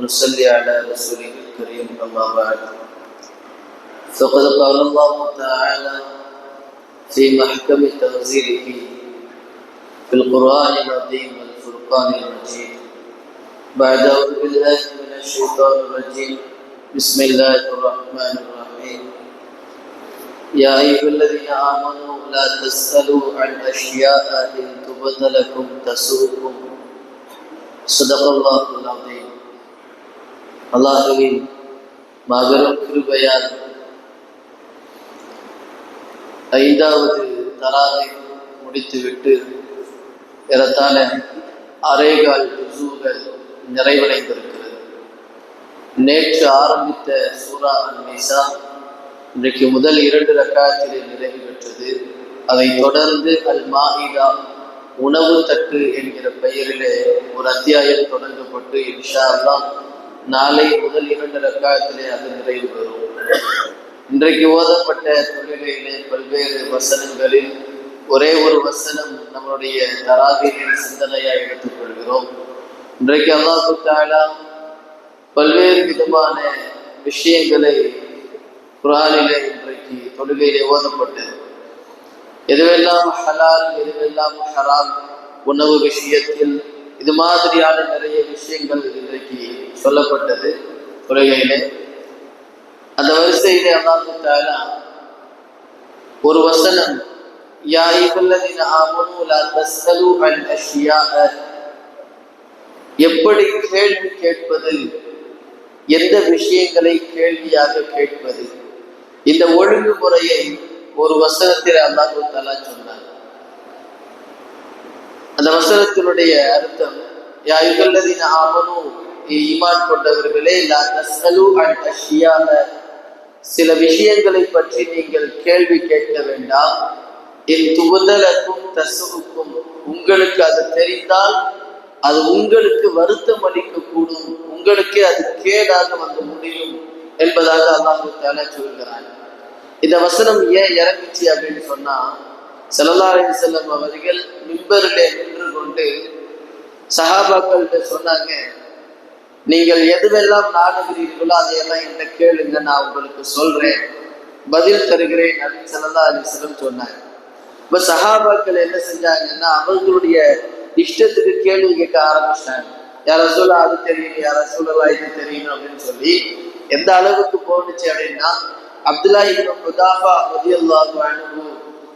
ونصلي على رسوله الكريم أما بعد. فقد قال الله تعالى في محكم تنزيله في القرآن العظيم والفرقان المجيد بعد أعوذ بالله من الشيطان الرجيم. بسم الله الرحمن الرحيم. يا أيها الذين آمنوا لا تسألوا عن أشياء إن تبد لكم تسؤكم صدق الله العظيم. அல்லாஹுவின் மகரும் கிருபையால் ஐந்தாவது தராவை முடித்துவிட்டு ஏறத்தான அரைகால் ருசூகள் நிறைவடைந்திருக்கிறது. நேற்று ஆரம்பித்த சூரா அன்னிசா இன்றைக்கு முதல் இரண்டு ரக்காயத்திலே நிறைவு பெற்றது. அதைத் தொடர்ந்து அல் மாஹிதா உணவு தட்டு என்கிற பெயரிலே ஒரு அத்தியாயம் தொடங்கப்பட்டு இன்ஷா அல்லாஹ் நாளை முதல் இரண்டு ரக்காயத்திலே அது நிறைவு பெறும். இன்றைக்கு ஓதப்பட்ட தொழிலையிலே பல்வேறு வசனங்களில் ஒரே ஒரு வசனம் நம்மளுடைய தராதீரின் சிந்தனையாக எடுத்துக்கொள்கிறோம். இன்றைக்கு அல்லாஹு தாலா பல்வேறு விதமான விஷயங்களை குரானிலே இன்றைக்கு தொழுகையிலே ஓதப்பட்டது எதுவெல்லாம் ஹலால் எதுவெல்லாம் ஹராம் உணவு விஷயத்தில் இது மாதிரியான நிறைய விஷயங்கள் இன்றைக்கு சொல்லப்பட்டது தொழுகையிலே அந்த வரிசையிலே அல்லாஹு ஒரு வசனம் யா ஐயுல்லதீன ஆமனு எப்படி கேள்வி கேட்பது? எந்த விஷயங்களை கேள்வியாக கேட்பது? இந்த ஒழுங்குமுறையை ஒரு வசனத்தில் அல்லாஹு தாலா சொன்னார். அந்த வசனத்தினுடைய அர்த்தம் யா ஆமனும் ஈமான் கொண்டவர்களே சில விஷயங்களை பற்றி நீங்கள் கேள்வி கேட்க வேண்டாம். என் துவதலுக்கும் தசுவுக்கும் உங்களுக்கு அது தெரிந்தால் அது உங்களுக்கு வருத்தம் அளிக்கக்கூடும். உங்களுக்கே அது கேடாக வந்து முடியும் என்பதாக அல்லாஹு தாலா சொல்கிறான். இந்த வசனம் ஏன் இறங்குச்சு அப்படின்னு சொன்னா செல்லல்லாரி செல்லம் அவர்கள் மிம்பரிலே நின்று கொண்டு சஹாபாக்கள்கிட்ட சொன்னாங்க நீங்கள் எதுவெல்லாம் நாடுகிறீர்களோ அதையெல்லாம் என்கிட்ட கேளுங்க நான் உங்களுக்கு சொல்றேன். பதில் தருகிறேன் அப்படின்னு சொல்லலாம் அலிசலம் சொன்னாங்க இப்ப சஹாபாக்கள் என்ன செஞ்சாங்கன்னா அவர்களுடைய இஷ்டத்துக்கு கேள்வி கேட்க ஆரம்பிச்சிட்டாங்க யார சொல்ல அது தெரியும். யார சொல்லலாம் இது தெரியும் அப்படின்னு சொல்லி எந்த அளவுக்கு போனுச்சு அப்படின்னா அப்துல்லா இப்னு ஹுதாஃபா ரலியல்லாஹு அன்ஹு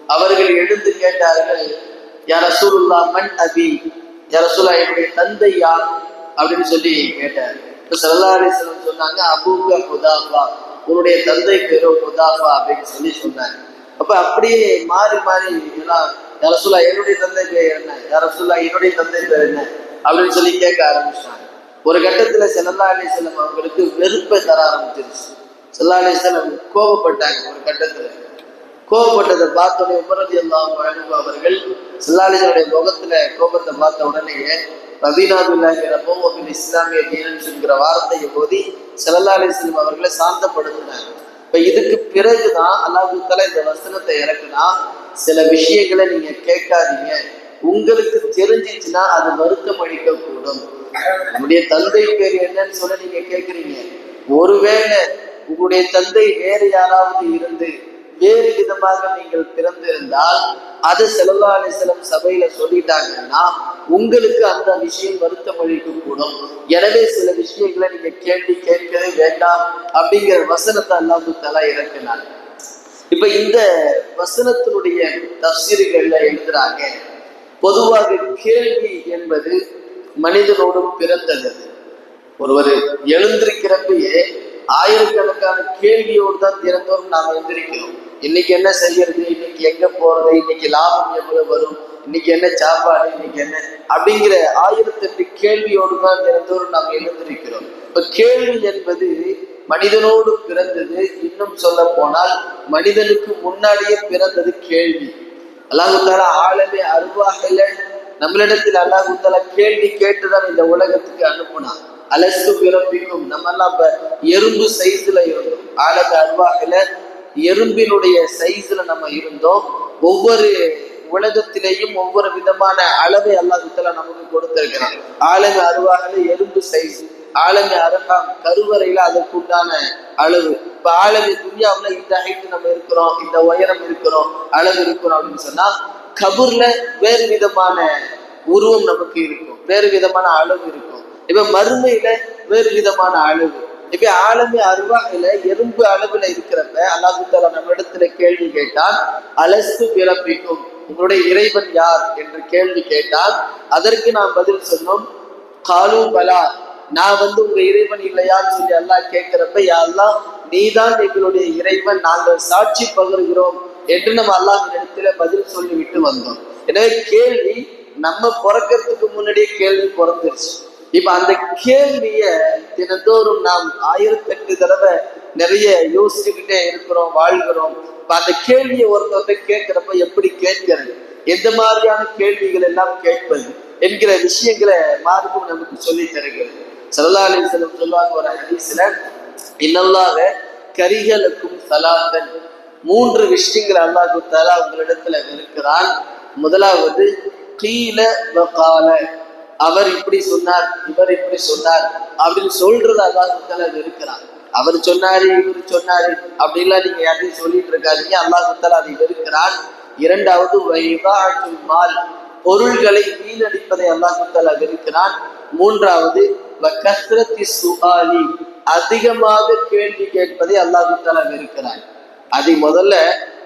அவர்கள் எழுந்து கேட்டார்கள் யார சூருல்லா மன் அபி? யார சொல்லா என்னுடைய தந்தை யார்? அப்படின்னு சொல்லி கேட்டார். இப்போ சல்லா சொன்னாங்க அபூக ஹுதாஃபா உன்னுடைய தந்தை பெரு ஹுதாஃபா அப்படின்னு சொல்லி சொன்னாங்க அப்ப அப்படியே மாறி மாறி எல்லாம் யார சொல்லா என்னுடைய தந்தை பேர் என்ன? யார சொல்லா என்னுடைய தந்தை பேர் என்ன? அப்படின்னு சொல்லி கேட்க ஆரம்பிச்சாங்க. ஒரு கட்டத்துல செல்லல்லா அவங்களுக்கு வெறுப்பை தர ஆரம்பிச்சிருச்சு. செல்லா கோபப்பட்டாங்க ஒரு கட்டத்துல. கோபப்பட்டதை பார்த்தோடனே உமரதி எல்லாம் அவர்கள் செல்லாலிசனுடைய முகத்துல கோபத்தை பார்த்த உடனேயே ரபீனாபில்லாகிற போமின் இஸ்லாமிய தீனன் வார்த்தையை போதி செல்லல்லா அலிஸ்லம் அவர்களை சாந்தப்படுத்தினார். இப்போ இதுக்கு பிறகுதான் அல்லாஹு தலா இந்த வசனத்தை இறக்குனா சில விஷயங்களை நீங்க கேட்காதீங்க. உங்களுக்கு தெரிஞ்சிச்சுன்னா அது வருத்தம் அளிக்க கூடும் நம்முடைய தந்தை பேர் என்னன்னு சொல்ல நீங்க கேட்குறீங்க ஒருவேளை உங்களுடைய தந்தை வேறு யாராவது இருந்து வேறு விதமாக நீங்கள் பிறந்திருந்தால் அது செலவாணி அலிஸ்லம் சபையில சொல்லிட்டாங்கன்னா உங்களுக்கு அந்த விஷயம் வருத்தம் அளிக்க கூடும். எனவே சில விஷயங்களை நீங்க கேள்வி கேட்கவே வேண்டாம் அப்படிங்கிற வசனத்தை அல்லாஹு தலா இறக்கினார் இப்ப இந்த வசனத்தினுடைய தப்சீர்கள்ல எழுதுறாங்க பொதுவாக கேள்வி என்பது மனிதனோடு பிறந்தது. ஒருவர் எழுந்திருக்கிறப்பயே ஆயிரக்கணக்கான கேள்வியோடு தான் தினந்தோறும் நாம் எந்திரிக்கிறோம். இன்னைக்கு என்ன செய்யறது? இன்னைக்கு எங்க போறது? இன்னைக்கு லாபம் எவ்வளவு வரும்? இன்னைக்கு என்ன சாப்பாடு? இன்னைக்கு என்ன? அப்படிங்கிற ஆயிரத்தெட்டு கேள்வியோடு தான் திறந்தோறும் நாம் எழுந்திருக்கிறோம். இப்ப கேள்வி என்பது மனிதனோடு பிறந்தது. இன்னும் சொல்ல போனால் மனிதனுக்கு முன்னாடியே பிறந்தது கேள்வி. அல்லாஹுத்தாலா ஆளவே அருவாகல நம்மளிடத்தில் அல்லாஹுத்தாலா கேள்வி கேட்டுதான் இந்த உலகத்துக்கு அனுப்புனான். அலசு பிறப்பிக்கும் நம்ம எல்லாம் எறும்பு சைஸ்ல இருந்தோம். ஆழமே அருவாகல எறும்பினுடைய சைஸ்ல நம்ம இருந்தோம். ஒவ்வொரு உலகத்திலேயும் ஒவ்வொரு விதமான அளவை அல்லாஹுத்தலா நமக்கு கொடுத்திருக்கிறான். ஆளுங்க அருவாகல எறும்பு சைஸ் ஆளுங்க அரங்கம் கருவறையில அதற்குண்டான அளவு. இப்ப ஆலமி துன்யாவில இந்த ஹைட் நம்ம இருக்கிறோம் இந்த உயரம் இருக்கிறோம் அளவு இருக்கிறோம் அப்படின்னு சொன்னா கபூர்ல வேறு விதமான உருவம் நமக்கு இருக்கும். வேறு விதமான அளவு இருக்கும். இப்ப மறுமையில வேறு விதமான அளவு. இப்ப ஆளுமை அருவாயில எறும்பு அளவுல இருக்கிறப்ப அல்லாஹுத்தாலா நம்ம இடத்துல கேள்வி கேட்டால் அலசு பிறப்பிக்கும்? உங்களுடைய இறைவன் யார்? என்று கேள்வி கேட்டால் அதற்கு நாம் பதில் சொன்னோம் காலு பலா. நான் வந்து உங்க இறைவன் இல்லையான்னு சொல்லி அல்லாஹ் கேட்கிறப்ப யாரெல்லாம் நீதான் எங்களுடைய இறைவன். நாங்கள் சாட்சி பகர்கிறோம். என்று நம்ம அல்லாஹ் இடத்துல பதில் சொல்லி விட்டு வந்தோம். எனவே கேள்வி நம்ம பிறக்கிறதுக்கு முன்னாடியே கேள்வி பிறந்துருச்சு. இப்ப அந்த கேள்விய தினந்தோறும் நாம் ஆயிரத்தெட்டு தடவை நிறைய யோசிச்சுக்கிட்டே இருக்கிறோம் வாழ்கிறோம். இப்ப அந்த கேள்வியை ஒருத்தவர்கிட்ட கேட்கிறப்ப எப்படி கேட்கிறது? எந்த மாதிரியான கேள்விகள் எல்லாம் கேட்பது என்கிற விஷயங்களை மார்க்கம் நமக்கு சொல்லி தருகிறது. சல்லா அலிஸ்லம் சொல்லுவாங்க ஒரு ஹதீஸ்ல இன்னல்லாக கரிகளுக்கும் சலாத்தன். மூன்று விஷயங்கள் அல்லாஹு தாலா உங்களிடத்துல இருக்கிறான் முதலாவது கீழ அவர் இப்படி சொன்னார் இவர் இப்படி சொன்னார் அப்படின்னு சொல்றது அல்லாஹு தாலா அவர் சொன்னாரு இவர் சொன்னாரு அப்படின்லாம் நீங்க யாரையும் சொல்லிட்டு இருக்காதீங்க. அல்லாஹு தாலா அதை வெறுக்கிறான். இரண்டாவது வைவாழ்த்தும் மால் பொருள்களை வீணடிப்பதை அல்லாஹு தாலா வெறுக்கிறான். மூன்றாவது வக்கஸ்ரத்தி அதிகமாக கேள்வி கேட்பதை அல்லாஹ் தாலா வெறுக்கிறான். அதை முதல்ல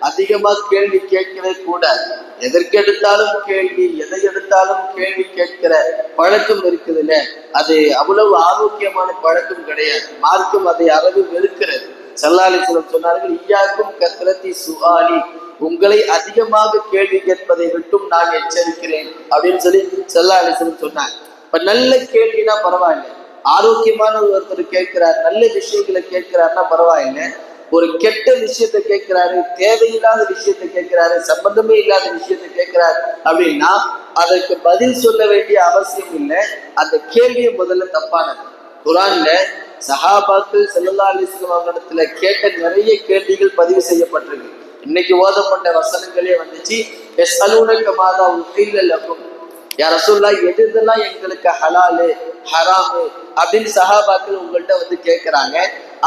அதிகமா கேள்வி கேட்கவே கூடாது. எதற்கு எடுத்தாலும் கேள்வி எதை எடுத்தாலும் கேள்வி கேட்கிற பழக்கம் இருக்குதுல்ல? அது அவ்வளவு ஆரோக்கியமான பழக்கம் கிடையாது. மார்க்கம் அதை அளவு வெறுக்கிறது. சல்லாலிஸ்லம் சொன்னார்கள் ஈயாக்கும் கத்திரத்தி சுஆலி. உங்களை அதிகமாக கேள்வி கேட்பதை விட்டும் நான் எச்சரிக்கிறேன் அப்படின்னு சொல்லி சல்லாலிஸ்லம் சொன்னாங்க. இப்ப நல்ல கேள்வினா பரவாயில்லை. ஆரோக்கியமான ஒருத்தர் கேட்கிறார் நல்ல விஷயங்களை கேட்கிறாருன்னா பரவாயில்லை. ஒரு கெட்ட விஷயத்தை கேட்கிறாரு தேவையில்லாத விஷயத்தை கேட்கிறாரு சம்பந்தமே இல்லாத விஷயத்தை கேட்கிறாரு அப்படின்னா அதற்கு பதில் சொல்ல வேண்டிய அவசியம் இல்லை. அந்த கேள்வியை முதல்ல தப்பானது. குரான்ல சஹாபாக்கள் செல்லல்லா அலிஸ்லாம் அவர்களிடத்துல கேட்ட நிறைய கேள்விகள் பதிவு செய்யப்பட்டிருக்கு. இன்னைக்கு ஓதப்பட்ட வசனங்களே வந்துச்சு எஸ் அலுவலக மாதா உகையில் யார சொல்லா எது இதெல்லாம் எங்களுக்கு ஹலாலு ஹராமு? அப்படின்னு சஹாபாக்கள் உங்கள்கிட்ட வந்து கேட்கிறாங்க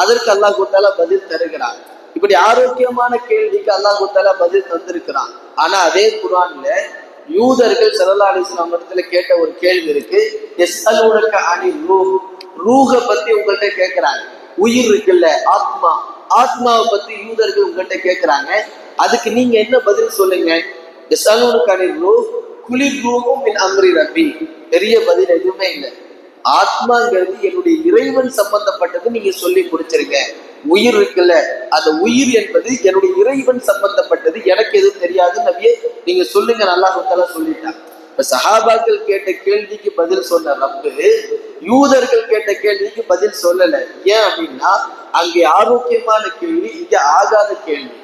அதற்கு அல்லாஹ் குத்தால பதில் தருகிறாங்க இப்படி ஆரோக்கியமான கேள்விக்கு அல்லாஹ் குத்தால பதில் தந்திருக்கிறான். ஆனா அதே குரான்ல யூதர்கள் சல்லா அலிஸ்லாம் இடத்துல கேட்ட ஒரு கேள்வி இருக்கு. எஸ் அலுவலக அணி ரூ ரூஹ பத்தி உங்கள்கிட்ட கேட்கிறாங்க உயிர் இருக்குல்ல ஆத்மா. ஆத்மாவை பத்தி யூதர்கள் உங்கள்கிட்ட கேட்கிறாங்க அதுக்கு நீங்க என்ன பதில் சொல்லுங்க? எஸ் அலுவலக அணி ரூ குளிர் ரூபம் என் அம்ரி ரப்பி பெரிய பதில் எதுவுமே இல்லை. ஆத்மாங்கிறது என்னுடைய இறைவன் சம்பந்தப்பட்டது நீங்க சொல்லி முடிச்சிருங்க. உயிர் இருக்குல்ல அந்த உயிர் என்பது என்னுடைய இறைவன் சம்பந்தப்பட்டது. எனக்கு எதுவும் தெரியாது நபியே நீங்க சொல்லுங்க நல்லா கொத்தல சொல்லிட்டாங்க இப்ப சஹாபாக்கள் கேட்ட கேள்விக்கு பதில் சொன்ன ரப்பு யூதர்கள் கேட்ட கேள்விக்கு பதில் சொல்லல. ஏன் அப்படின்னா அங்கே ஆரோக்கியமான கேள்வி இங்க ஆகாத கேள்வி.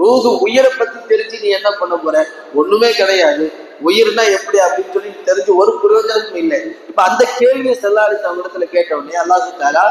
ரூகு உயிரை பத்தி தெரிஞ்சு நீ என்ன பண்ண போற? ஒண்ணுமே கிடையாது. உயிர்னா எப்படி அப்படின்னு சொல்லி தெரிஞ்சு ஒரு பிரயோஜனமும் இல்லை. இப்ப அந்த கேள்வியை செல்லாடி இடத்துல கேட்ட உடனே அல்லாஹு தாரா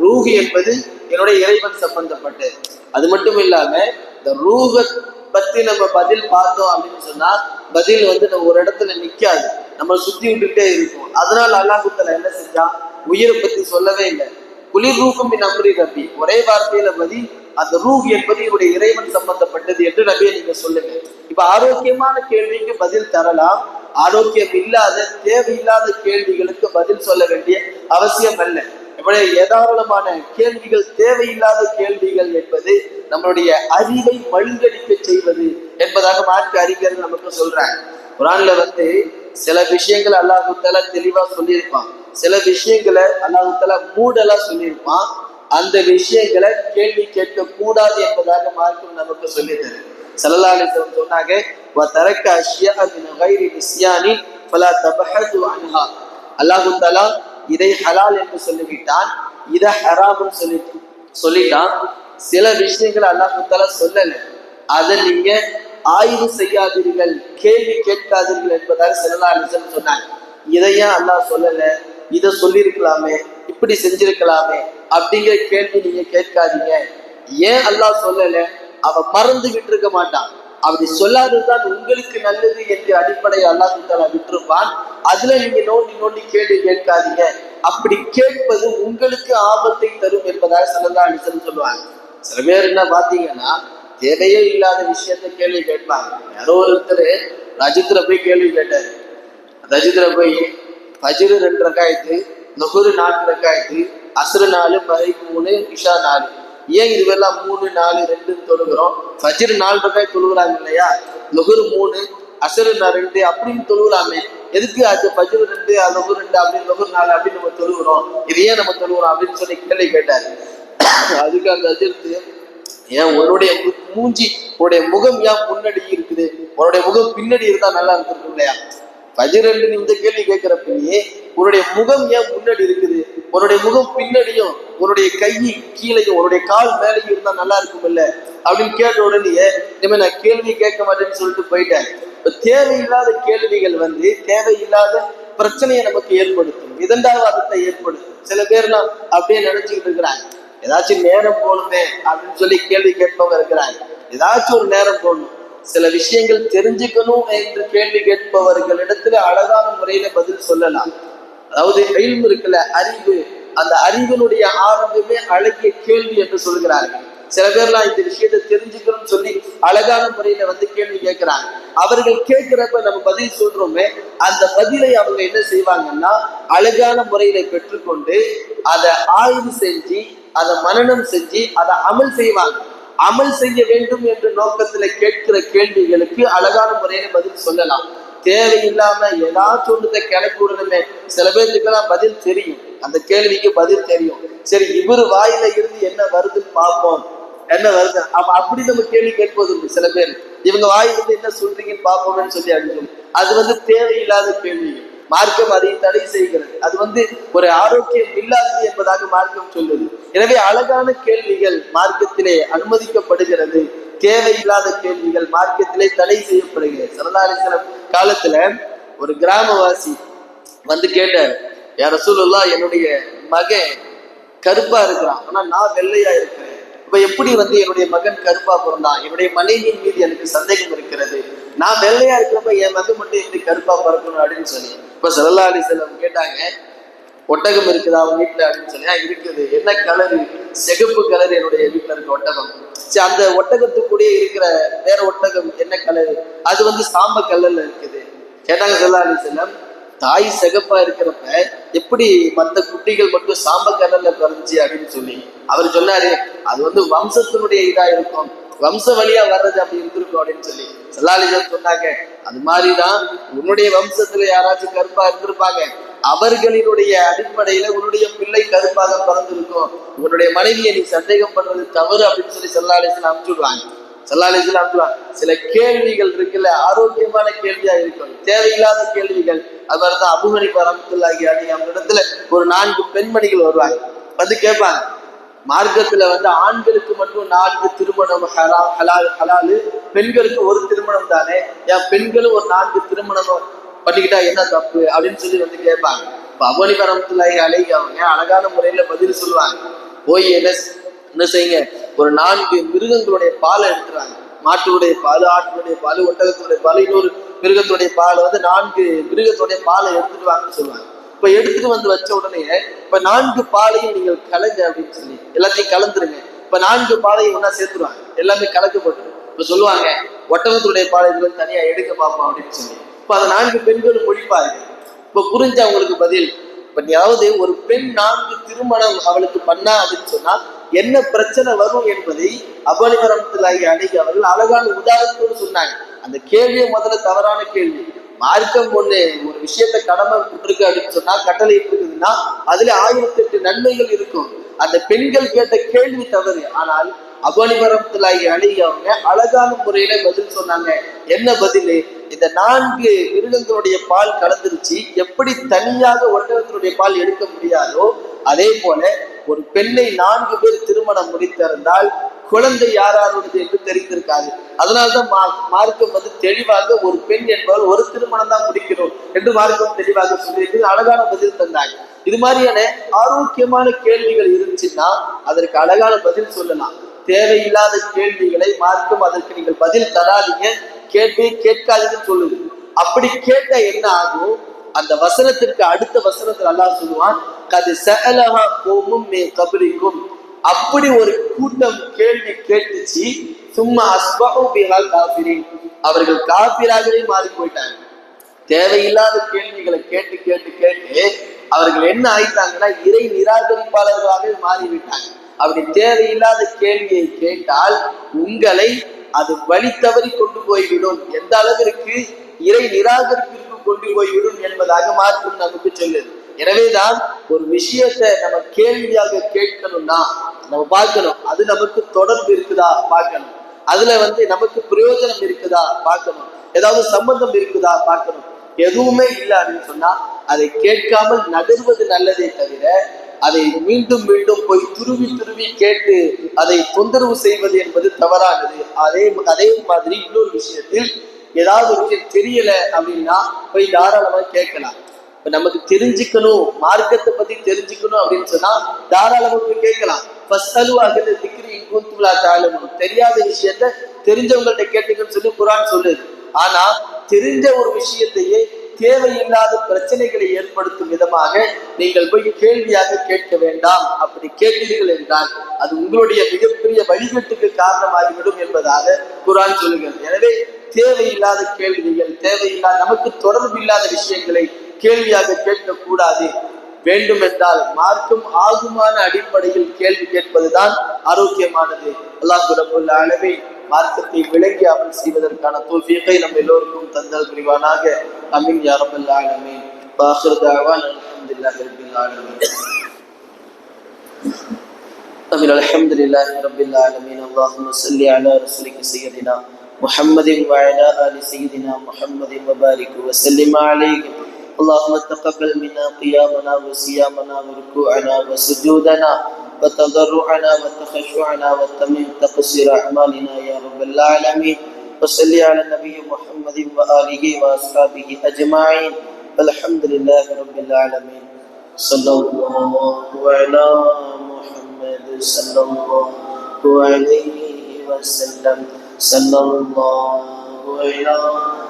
ரூஹு என்பது என்னுடைய இறைவன் சம்பந்தப்பட்டது. அது மட்டும் இல்லாம இந்த ரூஹ பத்தி நம்ம பதில் பார்த்தோம் அப்படின்னு சொன்னா பதில் வந்து நம்ம ஒரு இடத்துல நிக்காது. நம்ம சுத்தி விட்டுட்டே இருக்கும். அதனால அல்லாஹு தாலா என்ன செஞ்சான்? உயிரை பத்தி சொல்லவே இல்லை. குளிர் ரூபம் நம்பரி ரப்பி ஒரே வார்த்தையில பதி அந்த ரூஹ் என்பது என்னுடைய இறைவன் சம்பந்தப்பட்டது என்று நபியை நீங்க சொல்லுங்க. இப்ப ஆரோக்கியமான கேள்விக்கு பதில் தரலாம். ஆரோக்கியம் இல்லாத தேவையில்லாத கேள்விகளுக்கு பதில் சொல்ல வேண்டிய அவசியம் அல்ல. இப்படி ஏதாவளமான கேள்விகள் தேவையில்லாத கேள்விகள் என்பது நம்மளுடைய அறிவை மழுங்கடிக்க செய்வது என்பதாக மாற்று அறிஞர்கள் நமக்கு சொல்றாங்க. குரான்ல வந்து சில விஷயங்கள் அல்லாஹுத்தால தெளிவா சொல்லியிருப்பான். சில விஷயங்களை அல்லாஹுத்தால மூடலா சொல்லியிருப்பான். அந்த விஷயங்களை கேள்வி கேட்க கூடாது என்பதாக மார்க்கம் நமக்கு சொல்லி தரும் சல்லல்லாஹு சொன்னாங்க தரக்க அஷ்யா மின் கைரி நிஸ்யானி ஃபலா தபஹது அன்ஹா அல்லாஹு தஆலா இதை ஹலால் என்று சொல்லிவிட்டான் இதை ஹராம்னு சொல்லி சொல்லிட்டான் சில விஷயங்களை அல்லாஹு தலா சொல்லல அதை நீங்க ஆய்வு செய்யாதீர்கள் கேள்வி கேட்காதீர்கள் என்பதாக சல்லல்லாஹு சொன்னாங்க இதையும் அல்லாஹ் சொல்லல இதை சொல்லியிருக்கலாமே இப்படி செஞ்சிருக்கலாமே அப்படிங்கிற கேள்வி நீங்க கேட்காதீங்க ஏன் அல்லாஹ் சொல்லலை அவ மறந்து விட்டுருக்க மாட்டான். அப்படி சொல்லாததுதான் உங்களுக்கு நல்லது என்று அடிப்படை அல்லாஹ் விட்டுருப்பான். அதுல நீங்க நோண்டி நோண்டி கேள்வி கேட்காதீங்க. அப்படி கேட்பது உங்களுக்கு ஆபத்தை தரும் என்பதாக சிலதா அலிசன் சொல்லுவாங்க. சில பேர் என்ன பாத்தீங்கன்னா தேவையே இல்லாத விஷயத்த கேள்வி கேட்பாங்க. யாரோ ஒருத்தர் ரஜித்ர போய் கேள்வி கேட்டாரு. ரஜித்ர போய் பஜிரு ரெண்டு ரக்காயத்து நுகரு நான்கு ரக்காயத்து அசுர நாலு மகை மூணு இஷா நாலு. ஏன் இதுவெல்லாம் மூணு நாலு ரெண்டுன்னு தொழுகிறோம்? ஃபஜ்ரு நாலு ரக்காய் தொழுகிறாங்க இல்லையா? நுகுரு மூணு அசரு நா- ரெண்டு அப்படின்னு தொழுகலாமே எதுக்கு அது பஜ்ரு ரெண்டு லொகு ரெண்டு அப்படின்னு நுகுரு நாலு அப்படின்னு நம்ம தொழுகிறோம்? இது ஏன் நம்ம தொழுகிறோம் அப்படின்னு சொல்லி கேள்வி கேட்டாரு. அதுக்கு அந்த அதிர்த்து ஏன் உன்னுடைய மூஞ்சி உன்னுடைய முகம் ஏன் முன்னாடி இருக்குது? உன்னுடைய முகம் பின்னாடி இருந்தா நல்லா இருந்திருக்கும் இல்லையா பஜிரண்டு நீ இந்த கேள்வி கேட்கிறப்பயே உன்னுடைய முகம் ஏன் முன்னாடி இருக்குது? உன்னுடைய முகம் பின்னாடியும் உன்னுடைய கை கீழையும் உன்னுடைய கால் மேலேயும் இருந்தா நல்லா இருக்கும் இல்ல அப்படின்னு கேட்ட உடனே இனிமே நான் கேள்வி கேட்க மாட்டேன்னு சொல்லிட்டு போயிட்டேன். இப்ப தேவையில்லாத கேள்விகள் வந்து தேவையில்லாத பிரச்சனையை நமக்கு ஏற்படுத்தும். விதண்டாவாதத்தை ஏற்படுத்தும். சில பேர்லாம் அப்படியே நினைச்சுக்கிட்டு இருக்கிறாங்க. ஏதாச்சும் நேரம் போகணுமே அப்படின்னு சொல்லி கேள்வி கேட்பவங்க இருக்கிறாங்க. ஏதாச்சும் ஒரு நேரம் போகணும். சில விஷயங்கள் தெரிஞ்சுக்கணும் என்று கேள்வி கேட்பவர்களிடத்துல அழகான முறையில பதில் சொல்லலாம். அதாவது எல்ம் இருக்குல்ல அறிவு. அந்த அறிவினுடைய ஆரம்பமே அழகிய கேள்வி என்று சொல்கிறார்கள். சில பேர்லாம் இந்த விஷயத்தை தெரிஞ்சுக்கணும்னு சொல்லி அழகான முறையில வந்து கேள்வி கேட்கிறாங்க. அவர்கள் கேட்கிறப்ப நம்ம பதில் சொல்றோமே அந்த பதிலை அவங்க என்ன செய்வாங்கன்னா அழகான முறையில பெற்றுக்கொண்டு அதை ஆய்வு செஞ்சு அதை மனநம் செஞ்சு அதை அமல் செய்வாங்க. அமல் செய்ய வேண்டும் என்ற நோக்கத்துல கேட்கிற கேள்விகளுக்கு அழகான முறையில பதில் சொல்லலாம். தேவையில்லாம ஏதாச்சும் ஒன்றத்தை கிளப்பி விடணுமே. சில பேருக்குலாம் பதில் தெரியும். அந்த கேள்விக்கு பதில் தெரியும். சரி இவரு வாயில இருந்து என்ன வருதுன்னு பார்ப்போம். என்ன வருது? அப்ப அப்படி நம்ம கேள்வி கேட்பது உண்டு சில பேர். இவங்க வாயிலிருந்து என்ன சொல்றீங்கன்னு பார்ப்போம்னு சொல்லி அப்படின்னு அது வந்து தேவையில்லாத கேள்வி. மார்க்கம் அதை தடை செய்கிறது. அது வந்து ஒரு ஆரோக்கியம் இல்லாதது என்பதாக மார்க்கம் சொல்லுது. எனவே அழகான கேள்விகள் மார்க்கத்திலே அனுமதிக்கப்படுகிறது. தேவையில்லாத கேள்விகள் மார்க்கத்திலே தடை செய்யப்படுகிறது. சரதாரிசனம் காலத்துல ஒரு கிராமவாசி வந்து கேட்டார் யார ரசூலுல்லா என்னுடைய மகன் கருப்பா இருக்கிறான். ஆனா நான் வெள்ளையா இருக்கிறேன். இப்ப எப்படி வந்து என்னுடைய மகன் கருப்பா பிறந்தான்? என்னுடைய மனைவியின் மீது எனக்கு சந்தேகம் இருக்கிறது. நான் வெள்ளையா இருக்கிறப்ப என் மகன் மட்டும் எப்படி கருப்பா பறக்கணும் அப்படின்னு சொல்லி இப்ப சல்லா அலி செல்லம் கேட்டாங்க ஒட்டகம் இருக்குதா அவங்க வீட்டுல அப்படின்னு சொல்லி இருக்குது. என்ன கலர்? சிகப்பு கலர் என்னுடைய வீட்டுல இருக்க ஒட்டகம். சரி அந்த ஒட்டகத்துக்குள்ளே இருக்கிற வேற ஒட்டகம் என்ன கலர்? அது வந்து சாம்ப கலர்ல இருக்குது. கேட்டாங்க சல்லா அலி செல்லம் தாய் சிகப்பா இருக்கிறப்ப எப்படி மத்த குட்டிகள் மட்டும் சாம்ப கலர்ல பிறந்துச்சு? அப்படின்னு சொல்லி அவர் சொன்னாரு அது வந்து வம்சத்தினுடைய இதா இருக்கும். வம்ச வழியா வர்றது அப்படி இருந்திருக்கும் அப்படின்னு சொல்லி சல்லாலிஜம் சொன்னாங்க. அது மாதிரிதான் உன்னுடைய வம்சத்துல யாராச்சும் கருப்பா இருந்திருப்பாங்க. அவர்களினுடைய அடிப்படையில உன்னுடைய பிள்ளை கருப்பாக பிறந்திருக்கும். உன்னுடைய மனைவியை நீ சந்தேகம் பண்றது தவறு அப்படின்னு சொல்லி சல்லாலிசன் அனுப்பிச்சுடுவாங்க சல்லாலிசன் அனுப்பிடுவாங்க சில கேள்விகள் இருக்குல்ல ஆரோக்கியமான கேள்வியா இருக்கும். தேவையில்லாத கேள்விகள். அது மாதிரிதான் அபுமணி பரமத்துல்லாகி அடி அவங்க இடத்துல ஒரு நான்கு பெண்மணிகள் வருவாங்க. வந்து கேட்பாங்க. மார்க்கத்துல வந்து ஆண்களுக்கு மட்டும் நான்கு திருமணம் ஹலா ஹலால் ஹலாலு பெண்களுக்கு ஒரு திருமணம் தானே? ஏன் பெண்களும் ஒரு நான்கு திருமணம் பண்ணிக்கிட்டா என்ன தப்பு? அப்படின்னு சொல்லி வந்து கேட்பாங்க. இப்ப அவனி பரமத்துலாகி அழகி அவங்க அழகான முறையில பதில் சொல்லுவாங்க. போய் என்ன என்ன செய்யுங்க? ஒரு நான்கு மிருகங்களுடைய பாலை எடுத்துறாங்க. மாட்டுடைய பால் ஆட்டுடைய பால் ஒட்டகத்தினுடைய பால் இன்னொரு மிருகத்துடைய பால் வந்து நான்கு மிருகத்துடைய பாலை எடுத்துட்டு வாங்கன்னு சொல்லுவாங்க. இப்ப எடுத்துட்டு வந்து வச்ச உடனே இப்ப நான்கு பாலையும் நீங்கள் கலங்க அப்படின்னு சொல்லி எல்லாத்தையும் கலந்துருங்க. இப்ப நான்கு பாலையும் ஒன்னா சேர்த்துருவாங்க. எல்லாமே கலக்கப்பட்டு இப்ப சொல்லுவாங்க ஒட்டகத்துடைய பாலை தனியா எடுக்க பார்ப்போம் அப்படின்னு சொல்லி. இப்ப அந்த நான்கு பெண்களும் ஒழிப்பாங்க இப்ப புரிஞ்ச அவங்களுக்கு பதில். இப்ப அதாவது ஒரு பெண் நான்கு திருமணம் அவளுக்கு பண்ணா அப்படின்னு சொன்னா என்ன பிரச்சனை வரும் என்பதை அபலிவரத்திலாகி அணுகி அவர்கள் அழகான உதாரணத்தோடு சொன்னாங்க. அந்த கேள்வியை முதல்ல தவறான கேள்வி. மார்க்கம் ஒண்ணு ஒரு விஷயத்த கடமை இருக்கு அப்படின்னு சொன்னா கட்டளை இருக்குதுன்னா அதுல ஆயிரத்தி எட்டு நன்மைகள் இருக்கும். அந்த பெண்கள் கேட்ட கேள்வி தவறு. ஆனால் அபனிபரத்திலாகி அணுகி அவங்க அழகான முறையில பதில் சொன்னாங்க. என்ன பதில்? இந்த நான்கு மிருகங்களுடைய பால் கலந்துருச்சு. எப்படி தனியாக ஒட்டகத்தினுடைய பால் எடுக்க முடியாதோ அதே போல ஒரு பெண்ணை நான்கு பேர் திருமணம் முடித்திருந்தால் குழந்தை யாராருடையது என்று தெரிந்திருக்காது. அதனால்தான் மா- மார்க்கம் வந்து தெளிவாக ஒரு பெண் என்பவர் ஒரு திருமணம் தான் முடிக்கணும் என்று மார்க்கம் தெளிவாக சொல்லி அழகான பதில் தந்தாங்க. இது மாதிரியான ஆரோக்கியமான கேள்விகள் இருந்துச்சுன்னா அதற்கு அழகான பதில் சொல்லலாம். தேவையில்லாத கேள்விகளை மார்க்கம் அதற்கு நீங்கள் பதில் தராதீங்க. கேள்வி கேட்காதீங்கன்னு சொல்லுது. அப்படி கேட்டா என்ன ஆகும்? அந்த வசனத்திற்கு அடுத்த வசனத்தில் அல்லாஹ் சொல்லுவான் கது சகலகா கோமும் மே கபரிக்கும். அப்படி ஒரு கூட்டம் கேள்வி கேட்டுச்சு. சும்மா அஸ்பஹு பிஹால் காஃபிரின். அவர்கள் காபிராகவே மாறி போயிட்டாங்க தேவையில்லாத கேள்விகளை கேட்டு கேட்டு கேட்டு அவர்கள் என்ன ஆயிட்டாங்கன்னா இறை நிராகரிப்பாளர்களாக மாறிவிட்டாங்க. அப்படி தேவையில்லாத கேள்வியை கேட்டால் உங்களை அது வழி தவறி கொண்டு போய்விடும். எந்த அளவிற்கு இறை நிராகரிப்பிற்கு கொண்டு போய்விடும் என்பதாக மாற்றம் நமக்கு சொல்லுது. எனவேதான் ஒரு விஷயத்தை நம்ம கேள்வியாக கேட்கணும்னா நம்ம பார்க்கணும். அது நமக்கு தொடர்பு இருக்குதா பார்க்கணும். அதுல வந்து நமக்கு பிரயோஜனம் இருக்குதா பார்க்கணும். ஏதாவது சம்பந்தம் இருக்குதா பார்க்கணும். எதுவுமே இல்லை அப்படின்னு சொன்னா அதை கேட்காமல் நகர்வது நல்லதே தவிர அதை மீண்டும் மீண்டும் போய் துருவி துருவி கேட்டு அதை தொந்தரவு செய்வது என்பது தவறானது. அதே அதே மாதிரி இன்னொரு விஷயத்தில் ஏதாவது விஷயம் தெரியல அப்படின்னா போய் தாராளமா கேட்கலாம். இப்ப நமக்கு தெரிஞ்சுக்கணும் மார்க்கத்தை பத்தி தெரிஞ்சுக்கணும் அப்படின்னு சொன்னா தாராளமாக போய் கேட்கலாம். ஃபஸ்டலு அகில திக்ரி இன்குந்துலா தாழமும் தெரியாத விஷயத்த தெரிஞ்சவங்கள்ட்ட கேட்டுங்கன்னு சொல்லி குரான் சொல்லுது. ஆனா தெரிஞ்ச ஒரு விஷயத்தையே தேவையில்லாத பிரச்சனைகளை ஏற்படுத்தும் விதமாக நீங்கள் போய் கேள்வியாக கேட்க வேண்டாம். அப்படி கேட்டீர்கள் என்றால் அது உங்களுடைய மிகப்பெரிய வழிகட்டுக்கு காரணமாகிவிடும் என்பதாக குரான் சொல்லுகிறது. எனவே தேவையில்லாத கேள்விகள் தேவையில்லாத நமக்கு தொடர்பு இல்லாத விஷயங்களை கேள்வியாக கேட்கக்கூடாது வேண்டும் என்றால் மார்க்கம் ஆகுமான அடிப்படையில் கேள்வி கேட்பதுதான் ஆரோக்கியமானது அல்லாஹ் ரபுல் அளவை மார்க்கத்தை விளங்கி அமல் செய்வதற்கான தோல்வியை நம்ம எல்லோருக்கும் தந்தல் புரிவானாக அமீன் யா ரபுல் ஆலமீன் வாஹிர் தாவான் அல்ஹம்துலில்லாஹி ரப்பில் ஆலமீன் أمين الحمد لله رب العالمين اللهم صل على رسولك سيدنا محمد وعلى آل سيدنا محمد وبارك وسلم عليه اللهم تقبل منا قيامنا وصيامنا وركوعنا وسجودنا وتضرعنا وتخشعنا وتمم تقصير أعمالنا يا رب العالمين. وصل على النبي محمد وآله وأصحابه أجمعين. والحمد لله رب العالمين. صلى الله على محمد صلى الله عليه وسلم. صلى الله على